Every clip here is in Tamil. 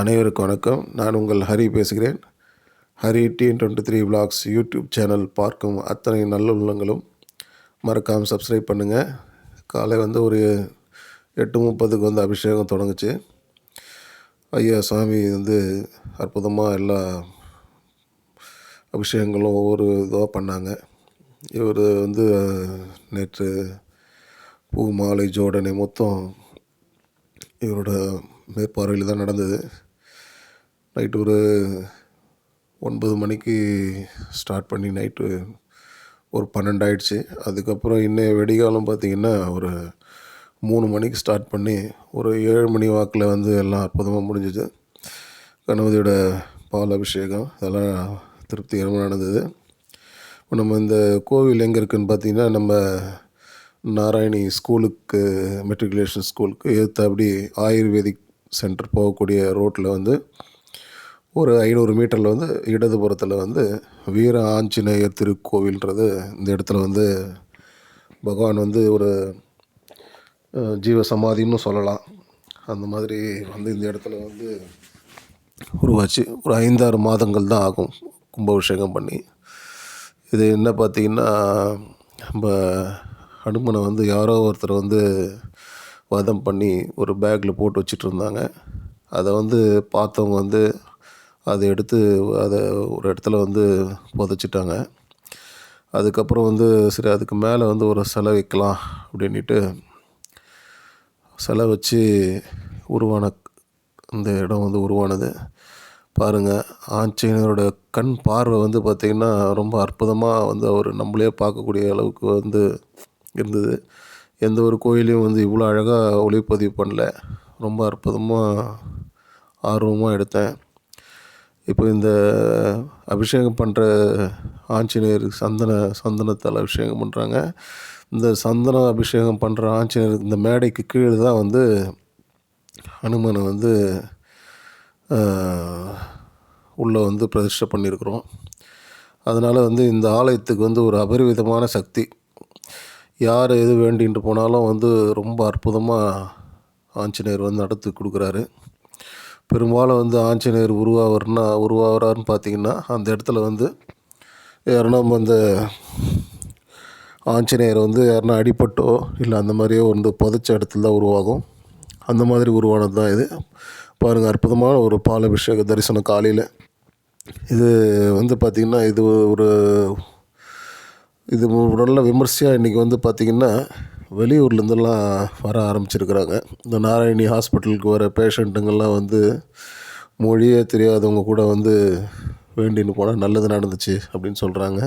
அனைவருக்கும் வணக்கம். நான் உங்கள் ஹரி பேசுகிறேன். Hari TN twenty three vlogs YouTube channel பார்க்கும் அத்தனை நல்ல உள்ளங்களும் மறக்காமல் சப்ஸ்கிரைப் பண்ணுங்கள் காலை வந்து ஒரு எட்டு முப்பதுக்கு வந்து அபிஷேகம் தொடங்குச்சு. ஐயா சாமி வந்து அற்புதமாக எல்லா அபிஷேகங்களும் ஒவ்வொரு இதுவாக பண்ணாங்க. இவர் வந்து நேற்று பூ மாலை ஜோடனை மொத்தம் இவரோட மேற்பார்வையில் தான் நடந்தது. நைட்டு ஒரு ஒன்பது மணிக்கு ஸ்டார்ட் பண்ணி நைட்டு ஒரு பன்னெண்டு ஆயிடுச்சு அதுக்கப்புறம் இன்னும் வெடிகாலம் பார்த்திங்கன்னா ஒரு மூணு மணிக்கு ஸ்டார்ட் பண்ணி ஒரு ஏழு மணி வாக்கில் வந்து எல்லாம் அற்புதமாக முடிஞ்சுது. கணபதியோட பால் அபிஷேகம் இதெல்லாம் திருப்திகரமாக நடந்தது. இப்போ நம்ம இந்த கோவில் எங்கே இருக்குதுன்னு பார்த்தீங்கன்னா நம்ம நாராயணி ஸ்கூலுக்கு மெட்ரிகுலேஷன் ஸ்கூலுக்கு எதிர்த்தாப்படி ஆயுர்வேதிக் சென்டர் போகக்கூடிய ரோட்டில் வந்து ஒரு ஐநூறு மீட்டரில் வந்து இடதுபுறத்தில் வந்து வீர ஆஞ்சநேயர் திருக்கோவில்ன்றது இந்த இடத்துல வந்து பகவான் வந்து ஒரு ஜீவ சமாதின்னு சொல்லலாம். அந்த மாதிரி வந்து இந்த இடத்துல வந்து உருவாச்சு. ஒரு ஐந்தாறு மாதங்கள் தான் ஆகும் கும்பாபிஷேகம் பண்ணி. இது என்ன பார்த்தீங்கன்னா நம்ம அனுமனை வந்து யாரோ ஒருத்தர் வந்து வதம் பண்ணி ஒரு பேக்கில் போட்டு வச்சிட்டு இருந்தாங்க அதை வந்து பார்த்தவங்க வந்து அதை எடுத்து அதை ஒரு இடத்துல வந்து புதைச்சிட்டாங்க. அதுக்கப்புறம் வந்து சரி அதுக்கு மேலே வந்து ஒரு சிலை வைக்கலாம் அப்படின்ட்டு சிலை வச்சு உருவான இந்த இடம் வந்து உருவானது. பாருங்கள் ஆஞ்சநேயரோட கண் பார்வை வந்து பார்த்திங்கன்னா ரொம்ப அற்புதமாக வந்து அவர் நம்மளே பார்க்கக்கூடிய அளவுக்கு வந்து இருந்தது. எந்த ஒரு கோயிலையும் வந்து இவ்வளோ அழகாக ஒளிப்பதிவு பண்ணல. ரொம்ப அற்புதமாக ஆர்வமாக எடுத்தேன். இப்போ இந்த அபிஷேகம் பண்ணுற ஆஞ்சநேயர் சந்தன சந்தனத்தால் அபிஷேகம் பண்ணுறாங்க இந்த சந்தன அபிஷேகம் பண்ணுற ஆஞ்சநேயர் இந்த மேடைக்கு கீழே தான் வந்து ஹனுமனை வந்து உள்ளே வந்து பிரதிஷ்டை பண்ணியிருக்கிறோம். அதனால் வந்து இந்த ஆலயத்துக்கு வந்து ஒரு அபரிவிதமான சக்தி. யார் எது வேண்டின்ட்டு போனாலும் வந்து ரொம்ப அற்புதமாக ஆஞ்சநேயர் வந்து நடத்தி கொடுக்குறாரு. பெரும்பாலும் வந்து ஆஞ்சநேயர் உருவாவர்னா உருவாகிறாருன்னு பார்த்தீங்கன்னா அந்த இடத்துல வந்து யாருன்னா அந்த ஆஞ்சநேயர் வந்து யாருன்னா அடிபட்டோ இல்லை அந்த மாதிரியோ வந்து புதைச்ச இடத்துல தான் உருவாகும். அந்த மாதிரி உருவானது தான் இது. பாருங்கள் அற்புதமான ஒரு பால் அபிஷேக தரிசனம் காலையில். இது வந்து பார்த்திங்கன்னா இது ஒரு இது நல்ல விமர்சையாக இன்றைக்கி வந்து பார்த்திங்கன்னா வெளியூர்லேருந்துலாம் வர ஆரம்பிச்சிருக்கிறாங்க. இந்த நாராயணி ஹாஸ்பிட்டலுக்கு வர பேஷண்ட்டுங்கள்லாம் வந்து மொழியே தெரியாதவங்க கூட வந்து வேண்டின்னு போனால் நல்லது நடந்துச்சு அப்படின்னு சொல்கிறாங்க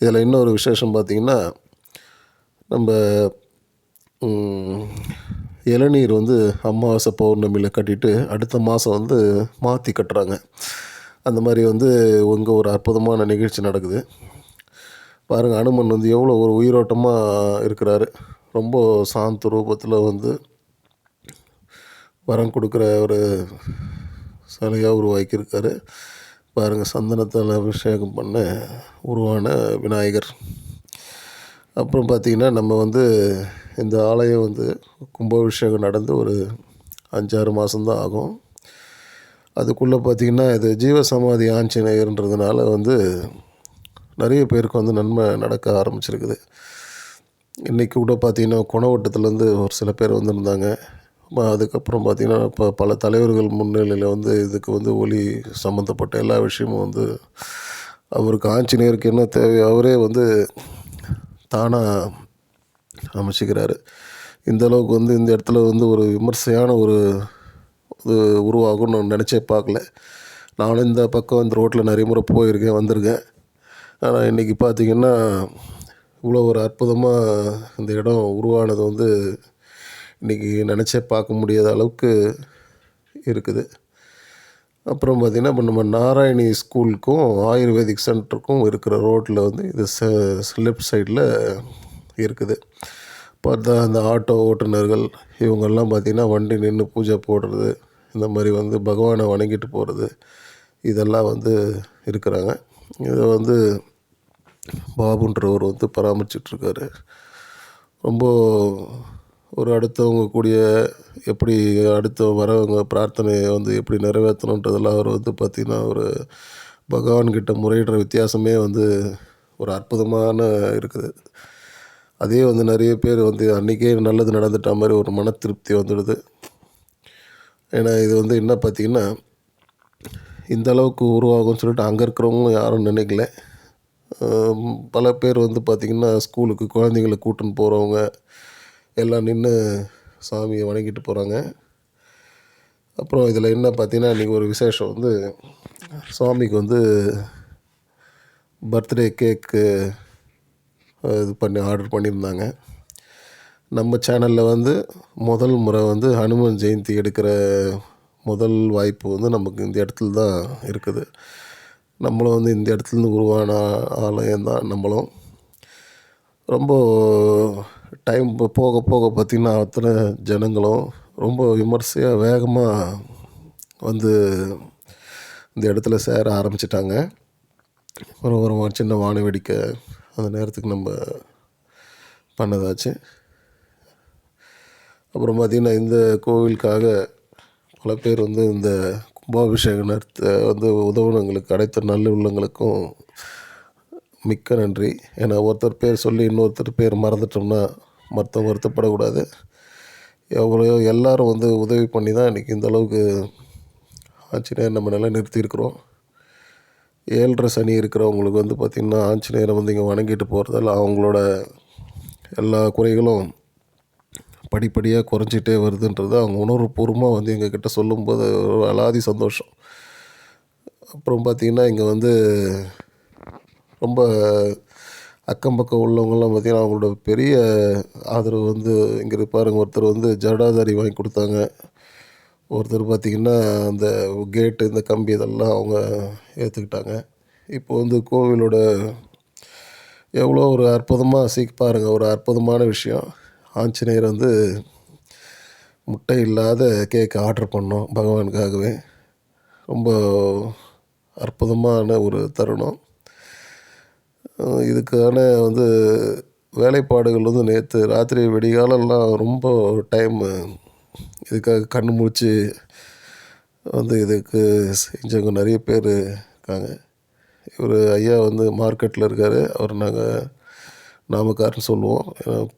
இதில் இன்னொரு விசேஷம் பார்த்திங்கன்னா நம்ம இளநீர் வந்து அமாவாசை பௌர்ணமியில் கட்டிட்டு அடுத்த மாதம் வந்து மாற்றி கட்டுறாங்க. அந்த மாதிரி வந்து இங்கே ஒரு அற்புதமான நிகழ்ச்சி நடக்குது. பாருங்கள் அனுமன் வந்து எவ்வளோ ஒரு உயிரோட்டமாக இருக்கிறாரு. ரொம்ப சாந்த ரூபத்தில் வந்து வரம் கொடுக்குற ஒரு சிலையாக உருவாக்கியிருக்காரு. பாருங்கள் சந்தனத்தால் அபிஷேகம் பண்ண உருவான விநாயகர். அப்புறம் பார்த்திங்கன்னா நம்ம வந்து இந்த ஆலயம் வந்து கும்பாபிஷேகம் நடந்து ஒரு அஞ்சாறு மாதம்தான் ஆகும். அதுக்குள்ளே பார்த்திங்கன்னா இது ஜீவசமாதி ஆஞ்சநேயர்ன்றதுனால வந்து நிறைய பேருக்கு வந்து நன்மை நடக்க ஆரம்பிச்சிருக்குது. இன்றைக்கி கூட பார்த்திங்கன்னா குணவட்டத்துலேருந்து ஒரு சில பேர் வந்திருந்தாங்க. அதுக்கப்புறம் பார்த்திங்கன்னா இப்போ பல தலைவர்கள் முன்னிலையில் வந்து இதுக்கு வந்து ஒளி சம்மந்தப்பட்ட எல்லா விஷயமும் வந்து அவருக்கு ஆஞ்சநேயருக்கு என்ன தேவை அவரே வந்து தானாக அமைச்சிக்கிறாரு. இந்த அளவுக்கு வந்து இந்த இடத்துல வந்து ஒரு விமர்சையான ஒரு இது உருவாகும்னு நான் நினச்சே பார்க்கல. நானும் இந்த பக்கம் இந்த ரோட்டில் நிறைய முறை போயிருக்கேன் வந்திருக்கேன். ஆனால் இன்றைக்கி பார்த்தீங்கன்னா இவ்வளோ ஒரு அற்புதமாக இந்த இடம் உருவானது வந்து இன்றைக்கி நினச்சே பார்க்க முடியாத அளவுக்கு இருக்குது. அப்புறம் பார்த்திங்கன்னா இப்போ நம்ம நாராயணி ஸ்கூலுக்கும் ஆயுர்வேதிக் சென்டருக்கும் இருக்கிற ரோட்டில் வந்து இது லெஃப்ட் சைடில் இருக்குது. பார்த்தா அந்த ஆட்டோ ஓட்டுநர்கள் இவங்கெல்லாம் பார்த்திங்கன்னா வண்டி நின்று பூஜை போடுறது இந்த மாதிரி வந்து பகவானை வணங்கிட்டு போகிறது இதெல்லாம் வந்து இருக்கிறாங்க. இதை வந்து பாபுன்றவர் வந்து பராமரிச்சிட்ருக்காரு. ரொம்ப ஒரு அடுத்தவங்க கூடிய எப்படி அடுத்த வரவங்க பிரார்த்தனையை வந்து எப்படி நிறைவேற்றணுன்றதெல்லாம் அவர் வந்து பார்த்திங்கன்னா ஒரு பகவான்கிட்ட முறையிடுற வித்தியாசமே வந்து ஒரு அற்புதமான இருக்குது. அதே வந்து நிறைய பேர் வந்து அன்றைக்கே நல்லது நடந்துட்டா மாதிரி ஒரு மன திருப்தி வந்துடுது. ஏன்னா இது வந்து என்ன பார்த்திங்கன்னா இந்த அளவுக்கு உருவாகும்னு சொல்லிட்டு அங்கே இருக்கிறவங்களும் யாரும் நினைக்கல. பல பேர் வந்து பார்த்திங்கன்னா ஸ்கூலுக்கு குழந்தைங்கள கூட்டின்னு போகிறவங்க எல்லாம் நின்று சாமியை வணங்கிட்டு போகிறாங்க அப்புறம் இதில் என்ன பார்த்தீங்கன்னா இன்றைக்கி ஒரு விசேஷம் வந்து சாமிக்கு வந்து பர்த்டே கேக்கு இது பண்ணி ஆர்டர் பண்ணியிருந்தாங்க. நம்ம சேனலில் வந்து முதல் முறை வந்து ஹனுமன் ஜெயந்தி எடுக்கிற முதல் வாய்ப்பு வந்து நமக்கு இந்த இடத்துல தான் இருக்குது. நம்மளும் வந்து இந்த இடத்துலேருந்து உருவான ஆலயம் தான் நம்மளும். ரொம்ப டைம் போக போக பார்த்திங்கன்னா அத்தனை ஜனங்களும் ரொம்ப விமர்சையாக வேகமாக வந்து இந்த இடத்துல சேர ஆரம்பிச்சிட்டாங்க. ஒரு ஒரு சின்ன வான வெடிக்கை அந்த நேரத்துக்கு நம்ம பண்ணதாச்சு. அப்புறம் பார்த்திங்கன்னா இந்த கோவிலுக்காக பல பேர் வந்து இந்த கும்பாபிஷேக நேரத்தை வந்து உதவுனங்களுக்கு அனைத்து நல்ல உள்ளங்களுக்கும் மிக்க நன்றி. ஏன்னா ஒருத்தர் பேர் சொல்லி இன்னொருத்தர் பேர் மறந்துட்டோம்னா மற்றவங்க வருத்தப்படக்கூடாது. எவ்வளோ எல்லோரும் வந்து உதவி பண்ணி தான் இன்றைக்கி இந்த அளவுக்கு ஆஞ்சநேயர் நம்ம நிலை நிறுத்தியிருக்கிறோம். ஏழரை சனி இருக்கிறவங்களுக்கு வந்து பார்த்திங்கன்னா ஆஞ்சநேயரை வந்து இங்கே வணங்கிட்டு போகிறதால அவங்களோட எல்லா குறைகளும் படிப்படியாக குறைஞ்சிட்டே வருதுன்றது அவங்க உணர்வுபூர்வமாக வந்து எங்கக்கிட்ட சொல்லும்போது ஒரு அலாதி சந்தோஷம். அப்புறம் பார்த்திங்கன்னா இங்கே வந்து ரொம்ப அக்கம் பக்கம் உள்ளவங்கள்லாம் பார்த்திங்கன்னா அவங்களோட பெரிய ஆதரவு வந்து இங்கே இருப்பாருங்க ஒருத்தர் வந்து ஜடாதாரி வாங்கி கொடுத்தாங்க. ஒருத்தர் பார்த்திங்கன்னா அந்த கேட்டு இந்த கம்பி இதெல்லாம் அவங்க ஏற்றுக்கிட்டாங்க இப்போ வந்து கோவிலோட எவ்வளோ ஒரு அற்புதமாக சீ பாருங்கள் ஒரு அற்புதமான விஷயம். ஆஞ்சநேயர் வந்து முட்டை இல்லாத கேக் ஆர்டர் பண்ணோம் பகவானுக்காகவே. ரொம்ப அற்புதமான ஒரு தருணம். இதுக்கான வந்து வேலைப்பாடுகள் வந்து நேற்று ராத்திரி வெடிகாலெல்லாம் ரொம்ப டைம் இதுக்காக கண் முழிச்சு வந்து இதுக்கு செஞ்சவங்க நிறைய பேர் இருக்காங்க. இவர் ஐயா வந்து மார்க்கெட்டில் இருக்கார். அவர் நாங்கள் நாமக்காரன்னு சொல்லுவோம்.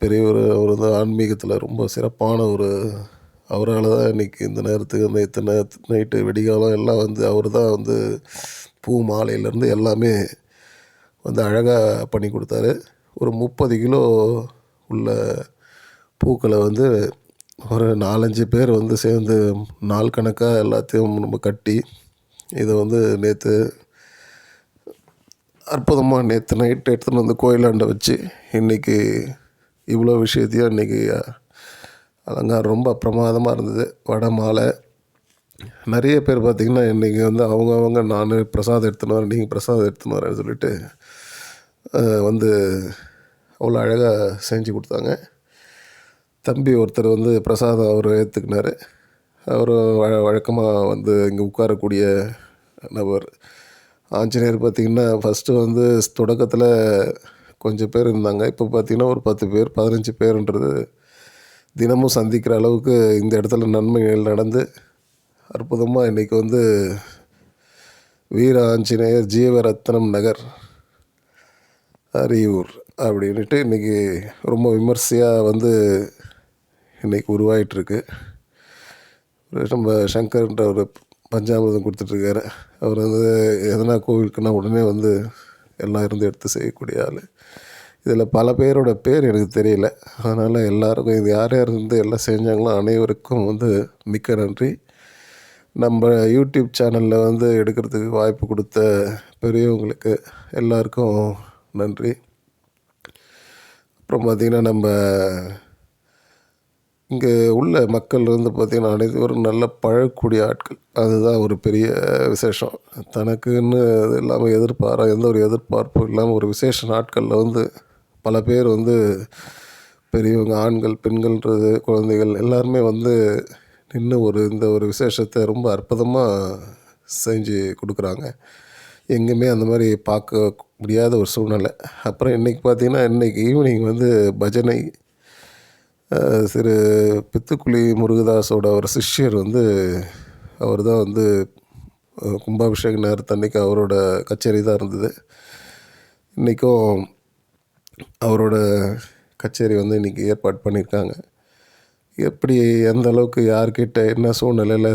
பெரியவர் அவர் வந்து ஆன்மீகத்தில் ரொம்ப சிறப்பான ஒரு அவரால் தான் இன்றைக்கி இந்த நேரத்துக்கு அந்த இத்தனை நைட்டு வெடிகாலம் எல்லாம் வந்து அவர் தான் வந்து பூ மாலையிலேருந்து எல்லாமே வந்து அழகாக பண்ணி கொடுத்தாரு. ஒரு முப்பது கிலோ உள்ள பூக்களை வந்து ஒரு நாலஞ்சு பேர் வந்து சேர்ந்து நாள் கணக்காக எல்லாத்தையும் நம்ம கட்டி இதை வந்து நேற்று அற்புதமாக நேற்று நைட்டு எடுத்துன்னு வந்து கோயிலாண்ட வச்சு இன்றைக்கி இவ்வளோ விஷயத்தையும் இன்றைக்கி அலங்காரம் ரொம்ப பிரமாதமாக இருந்தது. வடை மாலை. நிறைய பேர் பார்த்திங்கன்னா இன்றைக்கி வந்து அவங்க அவங்க நான் பிரசாதம் எடுத்துன்னு வரேன் நீங்கள் பிரசாதம் எடுத்துன்னு வரேன்னு சொல்லிட்டு வந்து அவ்வளோ அழகாக செஞ்சு கொடுத்தாங்க. தம்பி ஒருத்தர் வந்து பிரசாதம் அவர் ஏற்றுக்கினார் அவர் வழ வழக்கமாக வந்து இங்கே உட்காரக்கூடிய நபர். ஆஞ்சநேயர் பார்த்திங்கன்னா ஃபஸ்ட்டு வந்து தொடக்கத்தில் கொஞ்சம் பேர் இருந்தாங்க. இப்போ பார்த்திங்கன்னா ஒரு பத்து பேர் பதினஞ்சு பேருன்றது தினமும் சந்திக்கிற அளவுக்கு இந்த இடத்துல நன்மைகள் நடந்து அற்புதமாக இன்றைக்கி வந்து வீர ஆஞ்சநேயர் ஜீவரத்னம் நகர் அரியூர் அப்படின்ட்டு இன்றைக்கி ரொம்ப விமர்சையாக வந்து இன்றைக்கி உருவாயிட்டிருக்கு. நம்ம சங்கர்ன்ற ஒரு பஞ்சாமிரதம் கொடுத்துட்ருக்காரு அவர் வந்து எதனா கோவிலுக்குன்னா உடனே வந்து எல்லாம் இருந்து எடுத்து செய்யக்கூடிய ஆள். இதில் பல பேரோட பேர் எனக்கு தெரியல. அதனால் எல்லாருக்கும் இது யார் யார் இருந்து எல்லாம் செஞ்சாங்களோ அனைவருக்கும் வந்து மிக்க நன்றி. நம்ம யூடியூப் சேனலில் வந்து எடுக்கிறதுக்கு வாய்ப்பு கொடுத்த பெரியவங்களுக்கு எல்லாருக்கும் நன்றி. அப்புறம் பார்த்திங்கன்னா நம்ம இங்கே உள்ள மக்கள் வந்து பார்த்திங்கன்னா அனைவரும் நல்ல பழகக்கூடிய ஆட்கள். அதுதான் ஒரு பெரிய விசேஷம். தனக்குன்னு இது இல்லாமல் எதிர்பாரா எந்த ஒரு எதிர்பார்ப்பும் இல்லாமல் ஒரு விசேஷ நாட்களில் வந்து பல பேர் வந்து பெரியவங்க ஆண்கள் பெண்கள்ன்றது குழந்தைகள் எல்லாருமே வந்து நின்று ஒரு இந்த ஒரு விசேஷத்தை ரொம்ப அற்புதமாக செஞ்சு கொடுக்குறாங்க. எங்கேயுமே அந்த மாதிரி பார்க்க முடியாத ஒரு சூழ்நிலை. அப்புறம் இன்றைக்கி பார்த்திங்கன்னா இன்றைக்கி ஈவினிங் வந்து பஜனை சிறு பித்துக்குழி பித்துக்குளி முருகதாஸோட ஒரு சிஷ்யர் வந்து அவர் தான் வந்து கும்பாபிஷேக கும்பாபிஷேக நேரத்தன்னைக்கு அவரோட கச்சேரி தான் இருந்தது. இன்றைக்கும் அவரோட கச்சேரி வந்து இன்றைக்கி ஏற்பாடு பண்ணியிருக்காங்க. எப்படி எந்த அளவுக்கு யார்கிட்ட என்ன சூழ்நிலையில்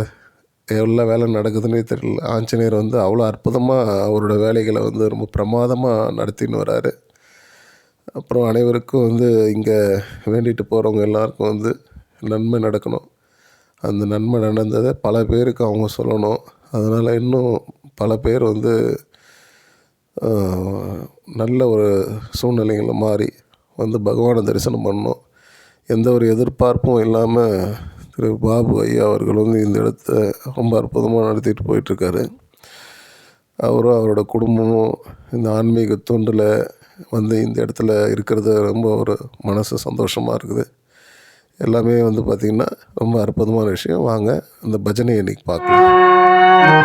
எவ்வளோ வேலை நடக்குதுன்னே தெரியல. ஆஞ்சநேயர் வந்து அவ்வளோ அற்புதமாக அவரோட வேலைகளை வந்து ரொம்ப பிரமாதமாக நடத்தின்னு வராரு. அப்புறம் அனைவருக்கும் வந்து இங்கே வேண்டிட்டு போகிறவங்க எல்லாருக்கும் வந்து நன்மை நடக்கணும். அந்த நன்மை நடந்ததை பல பேருக்கு அவங்க சொல்லணும். அதனால் இன்னும் பல பேர் வந்து நல்ல ஒரு சூழ்நிலைகளை மாறி வந்து பகவானை தரிசனம் பண்ணணும். எந்த ஒரு எதிர்பார்ப்பும் இல்லாமல் திரு பாபு ஐயா அவர்கள் வந்து இந்த இடத்த ரொம்ப அற்புதமாக நடத்திட்டு போயிட்டுருக்காரு அவரும் அவரோட குடும்பமும் இந்த ஆன்மீக தொண்டில் வந்து இந்த இடத்துல இருக்கிறது ரொம்ப ஒரு மனசு சந்தோஷமாக இருக்குது. எல்லாமே வந்து பார்த்திங்கன்னா ரொம்ப அற்புதமான விஷயம். வாங்க அந்த பஜனை இன்னைக்கு பார்க்கலாம்.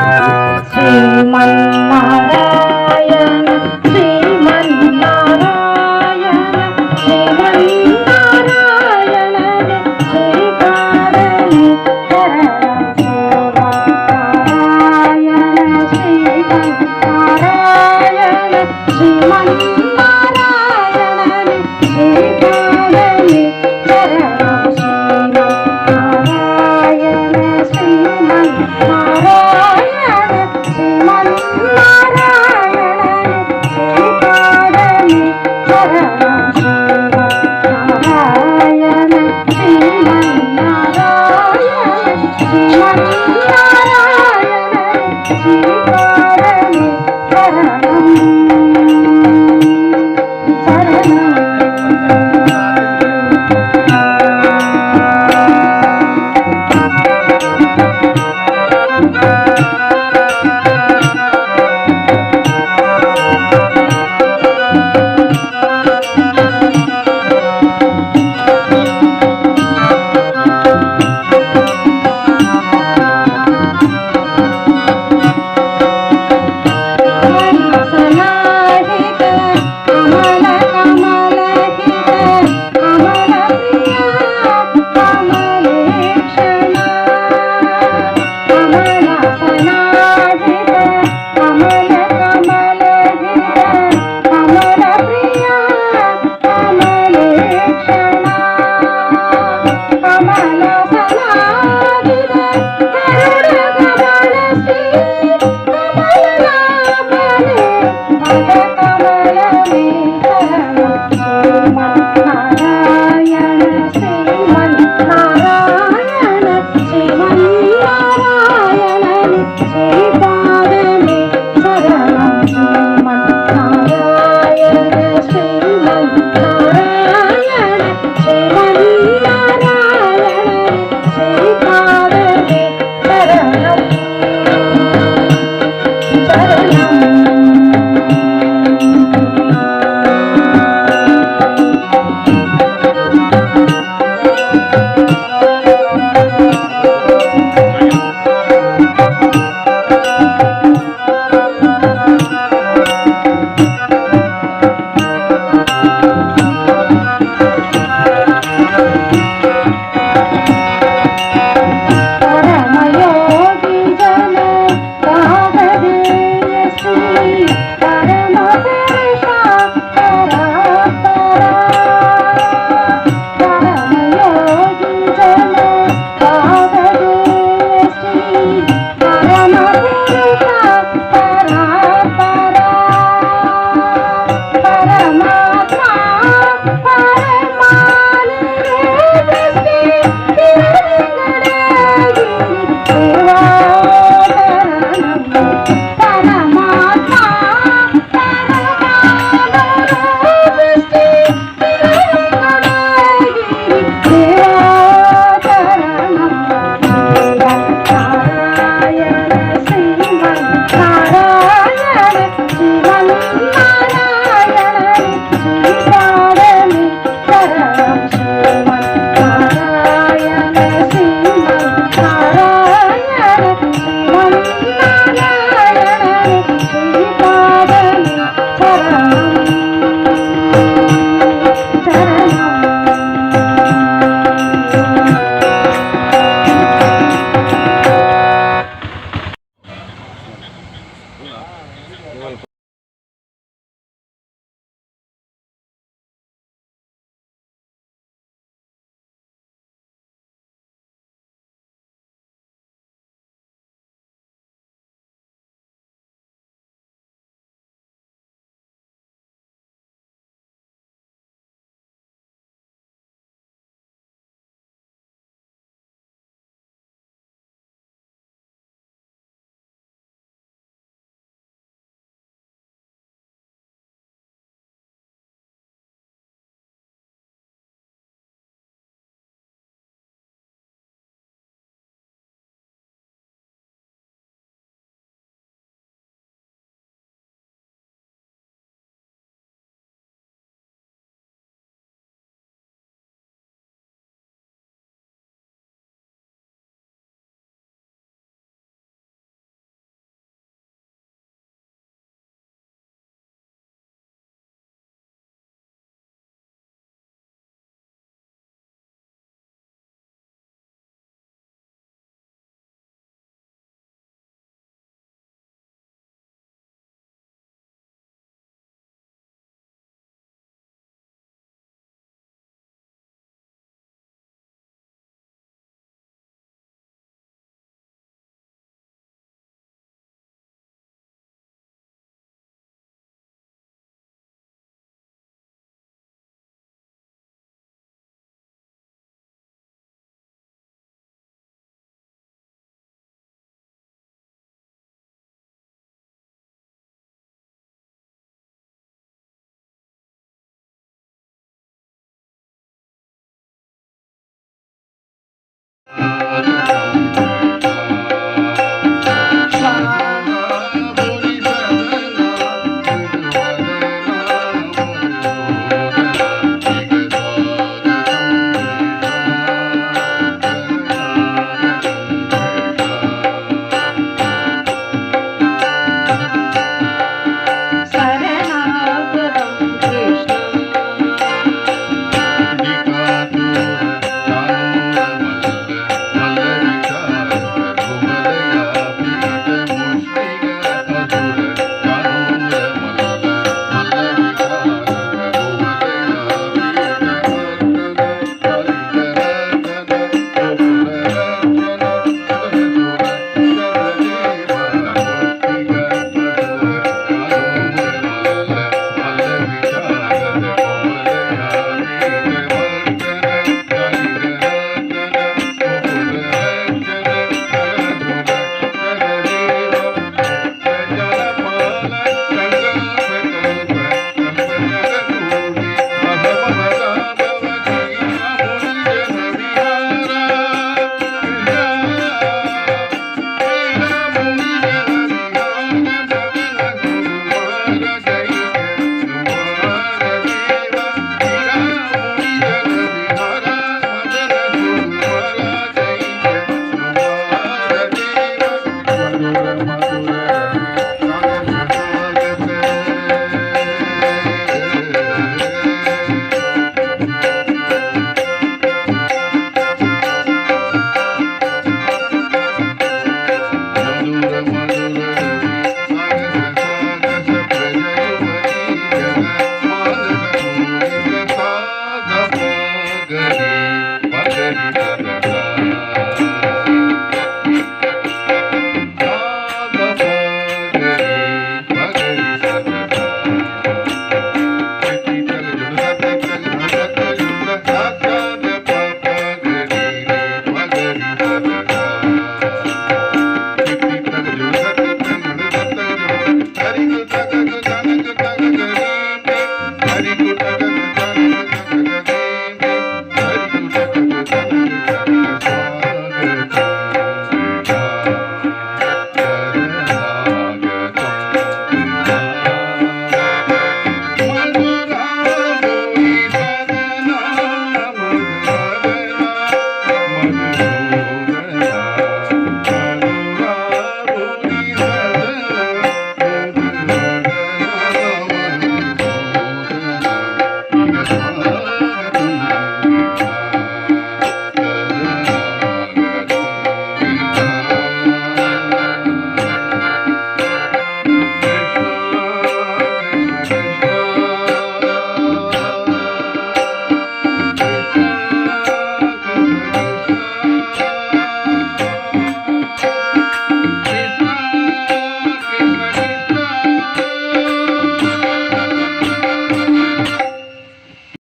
வணக்கம் God.